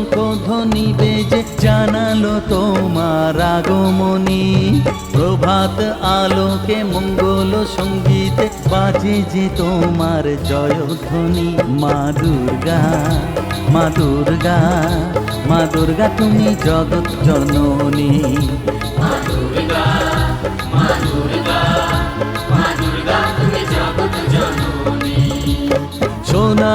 শঙ্খ ধ্বনি বেজে জানালো তোমার আগমনী। প্রভাত আলোকে মঙ্গল সঙ্গীতে বাজে যে তোমার জয়ধ্বনি। মা দুর্গা মা দুর্গা মা দুর্গা, তুমি জগৎ জননী।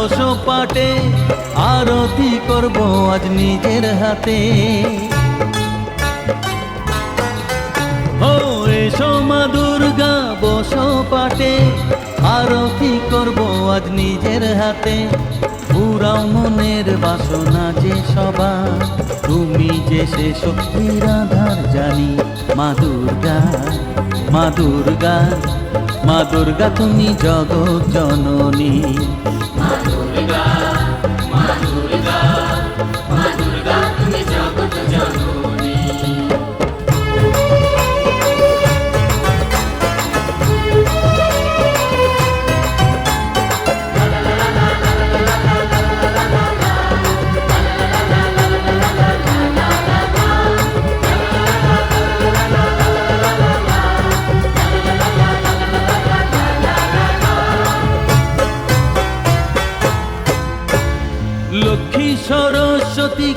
দুর্গা পাটে, আরতি করব আজ নিজের হাতে। ও এসো মা দুর্গা, বসো পাটে, আরতি করব আজ নিজের হাতে। পুরাও মনের বাসনা যে সবা তুমি যে সে শক্তির আধার জানি, মা দুর্গা মা দুর্গা মা দুর্গা, তুমি জগৎ জননী। লক্ষ্মী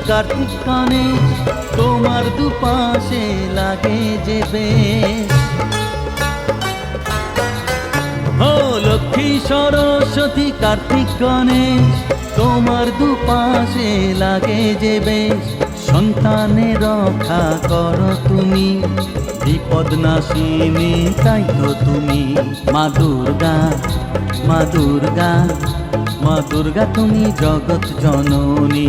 কার্তিক কানে তোমার দুপাশে লাগে যে বেশ। ও লক্ষ্মী সরস্বতী কার্তিক গণেশ তোমার দুপাশে লাগে যে বেশ। সন্তানের রক্ষা করো তুমি। বিপদ নাশিনী তাই তো তুমি। মা দুর্গা মা দুর্গা মা দুর্গা, তুমি জগৎ জননী।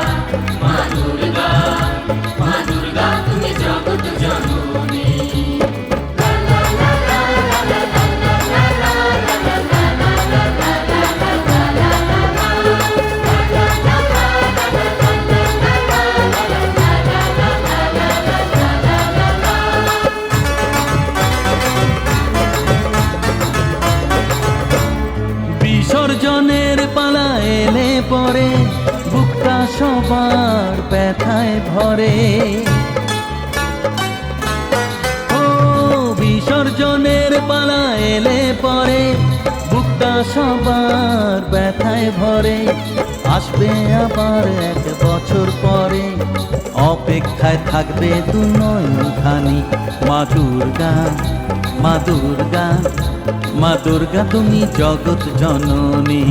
ভরে ও বিসর্জনের পালা এলে পরে, বুকটা সবার ব্যথায় ভরে। আসবে আবার এক বছর পরে, অপেক্ষায় থাকবে দু মা দুর্গা মা দুর্গা মা দুর্গা, তুমি জগৎ জননী।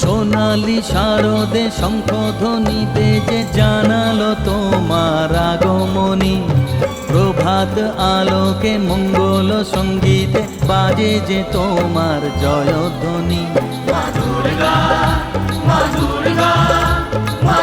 সোনালি শারদে শঙ্খ যে জানালো তোমার আগমনী। প্রভাত আলোকে মঙ্গল সঙ্গীতে বাজে যে তোমার জয়ধ্বনি। এসেছে মা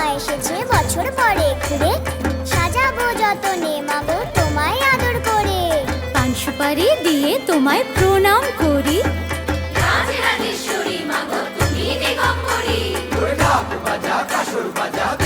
এসেছে বছর পরে ঘুরে। সাজাবো যতনে মাগো তোমায় আদর করে। পান সুপারি দিয়ে তোমায় প্রণাম করি। শঙ্খ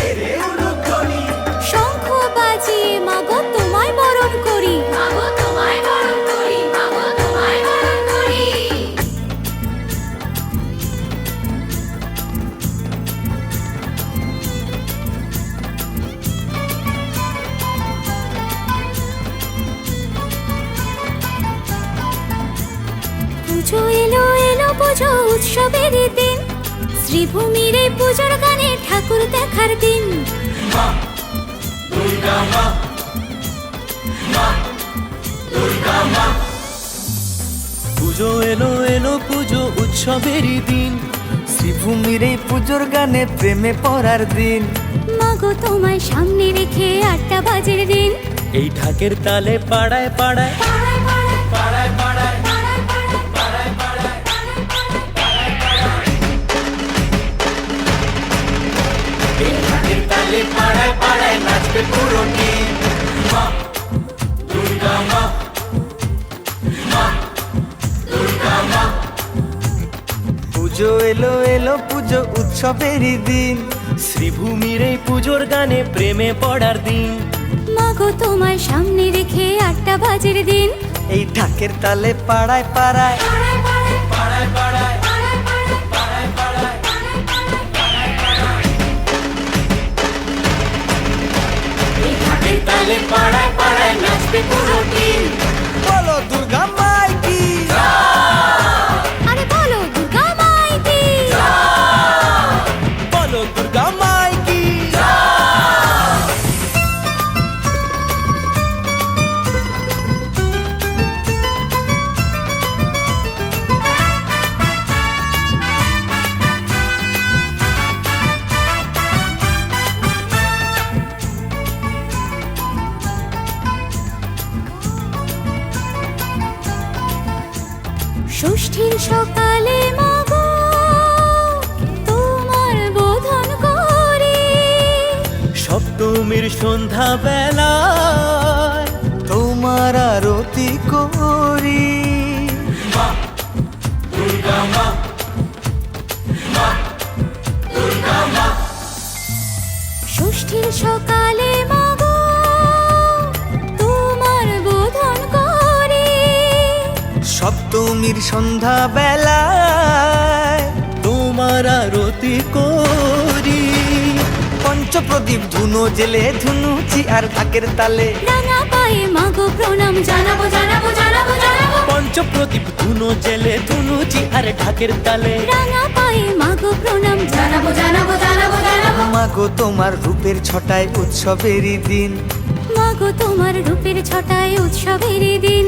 পুজো এলো এলো পুজো উৎসবের দিন। শ্রীভূমির এই পুজোর গানে ঠাকুর দেখার দিন। পুজো এলো এলো পুজো উৎসবেরই দিন। শ্রীভূমির এই পুজোর গানে প্রেমে পড়ার দিন। মাগো তোমায় সামনে রেখে আটটা বাজের দিন। এই ঢাকের তালে পাড়ায় পাড়ায়। পাড়ায় পাড়ায় নাচবে পুরো টিম। মা দুর্গা মা। মা দুর্গা মা। পুজো এলো এলো পুজো উৎসবেরই দিন। শ্রীভূমির এই পুজোর গানে প্রেমে পড়ার দিন। মাগো তোমায় সামনে রেখে আটটা বাজের দিন। এই ঢাকের তালে পাড়ায় পাড়ায়। পাড়ায় পাড়ায়। এই তালে পাড়ায় পাড়ায় নাচবে পুরো টিম ষষ্ঠীর সকালে তোমার বোধন করি। সপ্তমীর সন্ধ্যা বেলা তোমার আরতি করি। সপ্তমীর সন্ধ্যা বেলায় তোমার আরতি করি। পঞ্চপ্রদীপ ধুনো জেলে ধুনুচি আর ঢাকের তালে। রাঙা পায়ে মাগো প্রণাম জানাব জানাব জানাব জানাব। পঞ্চপ্রদীপ ধুনো জেলে ধুনুচি আর ঢাকের তালে। রাঙা পায়ে মাগো প্রণাম জানাব জানাব জানাব জানাব। মাগো তোমার রূপের ছটায় উৎসবেরই দিন। মাগো তোমার রূপের ছটায় উৎসবের দিন।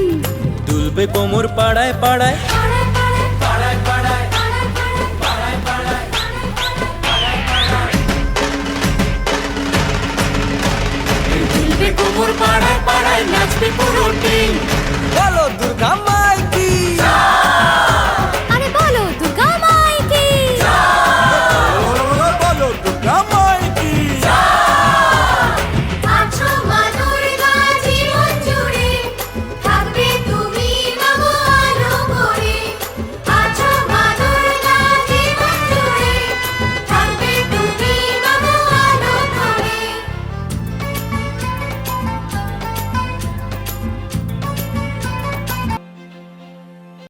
দুলবে কোমর পাড়ায় পাড়ায়। দুলবে কোমর পাড়ায় পাড়ায় নাচবে পুরো টিম বলো দুর্গা